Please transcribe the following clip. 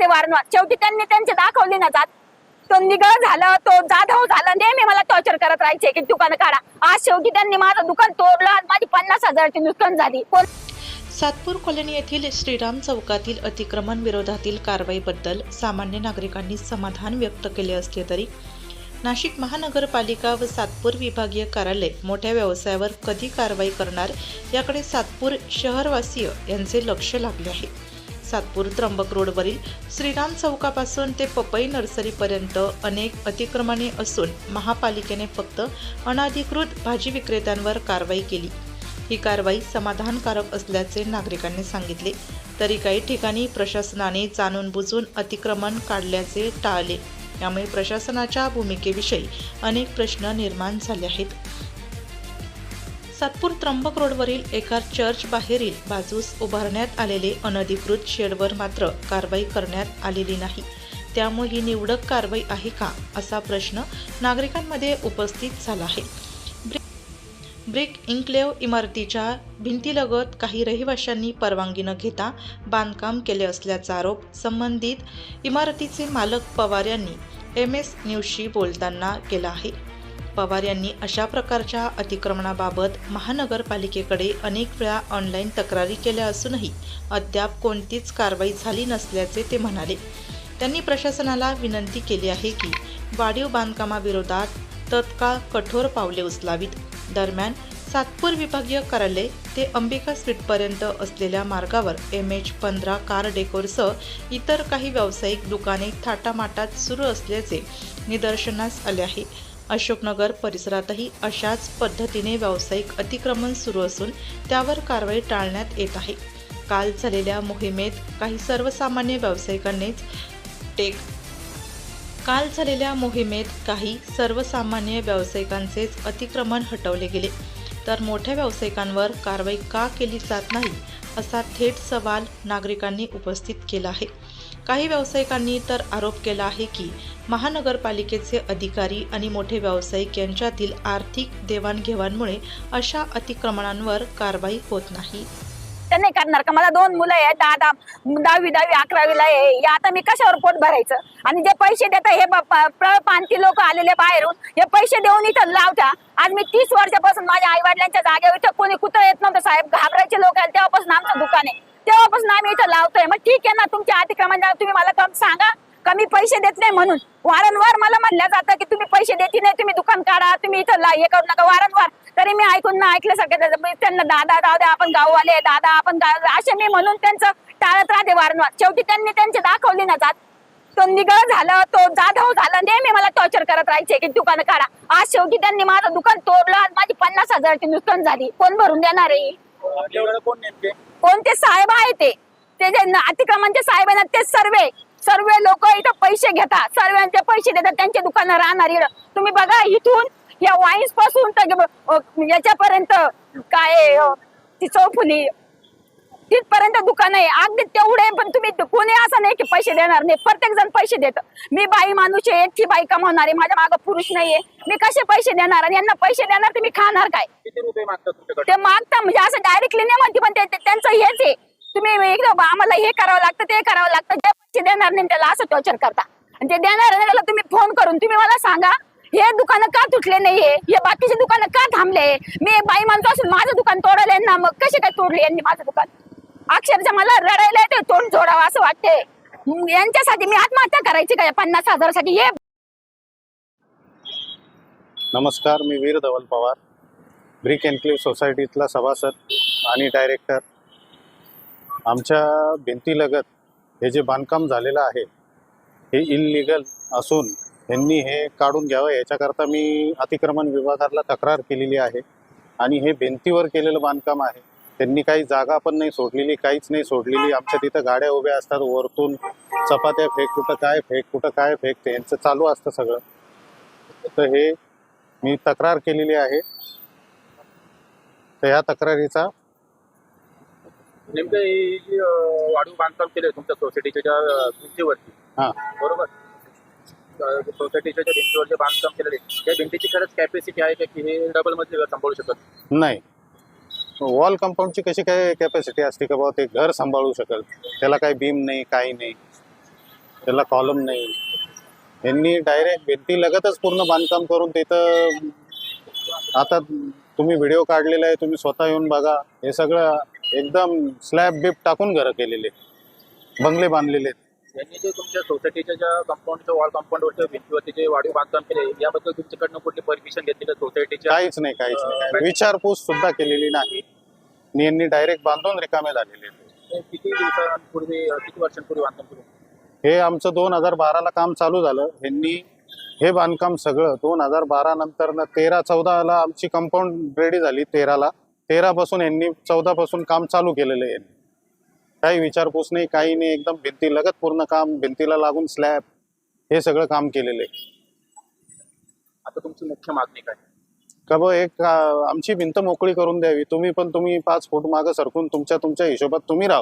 ते वारंवार. शेवटी त्यांनी त्यांचे दाखवले ना जात. तो निगळ झालं तो जाधव झालं. नेहमी मला टॉर्चर करत राहायचे की दुकान काढा. आज शेवटी त्यांनी माझं दुकान तोडलं आज माझी पन्नास हजाराची नुकसान झाली. कोण सातपूर कॉलनी येथील श्रीराम चौकातील अतिक्रमण विरोधातील कारवाईबद्दल सामान्य नागरिकांनी समाधान व्यक्त केले असले तरी नाशिक महानगरपालिका व सातपूर विभागीय कार्यालय मोठ्या व्यवसायावर कधी कारवाई करणार याकडे सातपूर शहरवासीय यांचे लक्ष लागले आहे. सातपूर त्र्यंबक रोडवरील श्रीराम चौकापासून ते पपई नर्सरीपर्यंत अनेक अतिक्रमणे असून महापालिकेने फक्त अनाधिकृत भाजी विक्रेत्यांवर कारवाई केली. ही कारवाई समाधानकारक असल्याचे नागरिकांनी सांगितले. तरी काही ठिकाणी प्रशासनाने जाणून बुजून अतिक्रमण काढल्याचे टाळले. यामुळे प्रशासनाच्या भूमिकेविषयी अनेक प्रश्न निर्माण झाले आहेत. सातपूर त्र्यंबक रोडवरील एका चर्च बाहेरील बाजूस उभारण्यात आलेले अनधिकृत शेडवर मात्र कारवाई करण्यात आलेली नाही. त्यामुळे ही निवडक कारवाई आहे का असा प्रश्न नागरिकांमध्ये उपस्थित झाला आहे. ब्रिक इन्क्लेव इमारतीच्या भिंतीलगत काही रहिवाशांनी परवानगी न घेता बांधकाम केले असल्याचा आरोप संबंधित इमारतीचे मालक पवार यांनी एम एस न्यूजशी बोलताना केला आहे. पवार यांनी अशा प्रकारच्या अतिक्रमणाबाबत महानगरपालिकेकडे अनेक वेळा ऑनलाईन तक्रारी केल्या असूनही अद्याप कोणतीच कारवाई झाली नसल्याचे ते म्हणाले. त्यांनी प्रशासनाला विनंती केली आहे की वाढीव बांधकामाविरोधात तत्काळ कठोर पावले उचलावीत. दरम्यान सातपूर विभागीय कार्यालय ते अंबिका स्ट्रीटपर्यंत असलेल्या मार्गावर एम एच पंधरा कार डेकोरसह इतर काही व्यावसायिक दुकाने थाटामाटात सुरू असल्याचे निदर्शनास आले आहे. अशोकनगर परिसरातही अशाच पद्धतीने व्यावसायिक अतिक्रमण सुरू असून त्यावर कारवाई टाळण्यात येत आहे. काल झालेल्या मोहिमेत काही सर्वसामान्य व्यावसायिकांनीच टेक काल झालेल्या मोहिमेत काही सर्वसामान्य व्यावसायिकांचेच अतिक्रमण हटवले गेले. तर मोठ्या व्यावसायिकांवर कारवाई का केली जात नाही असा थेट सवाल नागरिकांनी उपस्थित केला आहे. काही व्यावसायिकांनी तर आरोप केला आहे की महानगरपालिकेचे अधिकारी आणि मोठे व्यावसायिक यांच्यातील आर्थिक देवाणघेवाणमुळे अशा अतिक्रमणांवर कारवाई होत नाही. ते नाही करणार का? मला दोन मुलं आहेत आता दहावी दहावी अकरावीला आहे. या आता मी कशावर पोट भरायचं? आणि जे पैसे देतात हे प्रांती लोक आलेले बाहेरून हे पैसे देऊन इथं लावता आज मी तीस वर्षापासून माझ्या आई वडिलांच्या जागेवर इथं कोणी कुठं येत नव्हतं साहेब. घाबरायचे लोक आहेत तेव्हापासून आमचं दुकान आहे. तेव्हापासून आम्ही इथं लावतोय. मग ठीक आहे ना तुमच्या अतिक्रमण तुम्ही मला कम सांगा. कमी पैसे देत नाही म्हणून. वारंवार मला म्हणलं जातं की तुम्ही पैसे देते नाही तुम्ही दुकान काढा तुम्ही इथं हे करू नका. वारंवार. तरी मी ऐकून ना ऐकल्यासारखं त्यांना दादा दादा आपण गाववाले दादा आपण असे मी म्हणून त्यांचं टाळत राहते वारंवार. शेवटी त्यांनी त्यांचे दाखवले ना जात. तो निगळ झालं तो जाधव झालं नेहमी मला टॉर्चर करत राहायचे की दुकान काढा. आज शेवटी त्यांनी माझं दुकान तोडलं आज माझी पन्नास हजाराची नुकसान झाली. कोण भरून देणार आहे? कोणते साहेब आहे ते? अतिक्रमणचे साहेब आहे ना ते सर्वे सर्व लोक इथं पैसे घेतात. सर्वांचे पैसे देतात. त्यांचे दुकानं राहणार. तुम्ही बघा इथून या वाईन्सपासून तर याच्यापर्यंत काय ती चौफुली. तिथपर्यंत दुकान आहे. अगदी तेवढे पण तुम्ही कोणी असं नाही की पैसे देणार नाही. प्रत्येक जण पैसे देत. मी बाई माणूस आहे एकटी बाई कमावणार. आहे माझ्या मागे पुरुष नाहीये. मी कसे पैसे देणार? आणि यांना पैसे देणार तर मी खाणार काय? ते मागता म्हणजे असं डायरेक्टली नाही म्हणते पण त्यांचं हेच आहे. तुम्ही एकदम आम्हाला हे करावं लागतं ते करावं लागतं. ते देणार नाही त्याला असं टॉर्चर करता. आणि ते देणार नाही त्याला तुम्ही फोन करून तुम्ही मला सांगा हे दुकान का तुटले नाहीये? हे बाकीचे दुकानं का थांबले? मी बाई माणसं असून माझं दुकान तोडले ना मग कसे काय तोडले यांनी माझं दुकान? अक्षरशः मला रडायला येते तोंड जोडावं असं वाटते यांच्यासाठी मी आत्महत्या करायची का या पन्नास हजारासाठी? हे नमस्कार मी वीर धवल पवार ब्रिक एन्क्लेव सोसायटीतला सभासद आणि डायरेक्टर आमच्या भिंतीलगत हे जे बांधकाम झालेलं आहे हे इलिगल असून ह्यांनी हे काढून घ्यावं याच्याकरता मी अतिक्रमण विभागाला तक्रार केलेली आहे. आणि हे भिंतीवर केलेलं बांधकाम आहे. त्यांनी काही जागा पण नाही सोडलेली काहीच नाही सोडलेली. आमच्या तिथं गाड्या उभ्या असतात वरतून चपात्या फेक कुठं काय फेक कुठं काय फेक ते यांचं चालू असतं सगळं. तर हे मी तक्रार केलेली आहे. तर ह्या तक्रारीचा नेमकं हे जे अं, वाढीव बांधकाम केलंय तुमच्या सोसायटीच्या ज्या भिंतीवरती. हां. बरोबर? अं, सोसायटीच्या ज्या भिंतीवर जे बांधकाम केलेलं त्या भिंतीची खरंच कॅपॅसिटी आहे का की हे डबल मधले घर सांभाळू शकत नाही? वॉल कंपाऊंडची कशी काय कॅपॅसिटी असते का बाबा ते घर सांभाळू शकेल. त्याला काही बीम नाही काही नाही. त्याला कॉलम नाही. यांनी डायरेक्ट भिंती लगतच पूर्ण बांधकाम करून तिथं आता तुम्ही व्हिडिओ काढलेला आहे तुम्ही स्वतः येऊन बघा. हे सगळं एकदम स्लॅब बिप टाकून घरं केलेले. बंगले बांधलेले. आहेत. यांनी जे तुमच्या सोसायटीच्या ज्या कंपाऊंडच्या वॉल कंपाऊंडवरच्या भिंतीवरती जे वाढीव बांधकाम केले याबद्दल तुमच्याकडनं कुठली परमिशन घेतली का सोसायटीच्या काहीच नाही काहीच नाही. विचारपूस सुद्धा केलेली नाही. आणि यांनी डायरेक्ट बांधून रिकामे झालेले. आहेत. हे किती दिवसांपूर्वी किती वर्षांपूर्वी बांधकाम केलं? हे आमचं दोन हजार बाराला काम चालू झालं. यांनी हे बांधकाम सगळं दोन हजार बारा नंतर तेरा चौदाला आमची कंपाऊंड रेडी झाली तेराला. तेरा पासून यांनी चौदा पासून काम चालू केलेलं आहे. काही विचारपूस नाही काही नाही. एकदम भिंती लगत पूर्ण काम भिंतीला लागून स्लॅब हे सगळं काम केलेलं आहे. आता तुमची मुख्य मागणी काय? का बा एक आमची भिंत मोकळी करून द्यावी. तुम्ही पण तुम्ही पाच फूट मागं सरकून तुमच्या तुमच्या हिशोबात तुम्ही राहा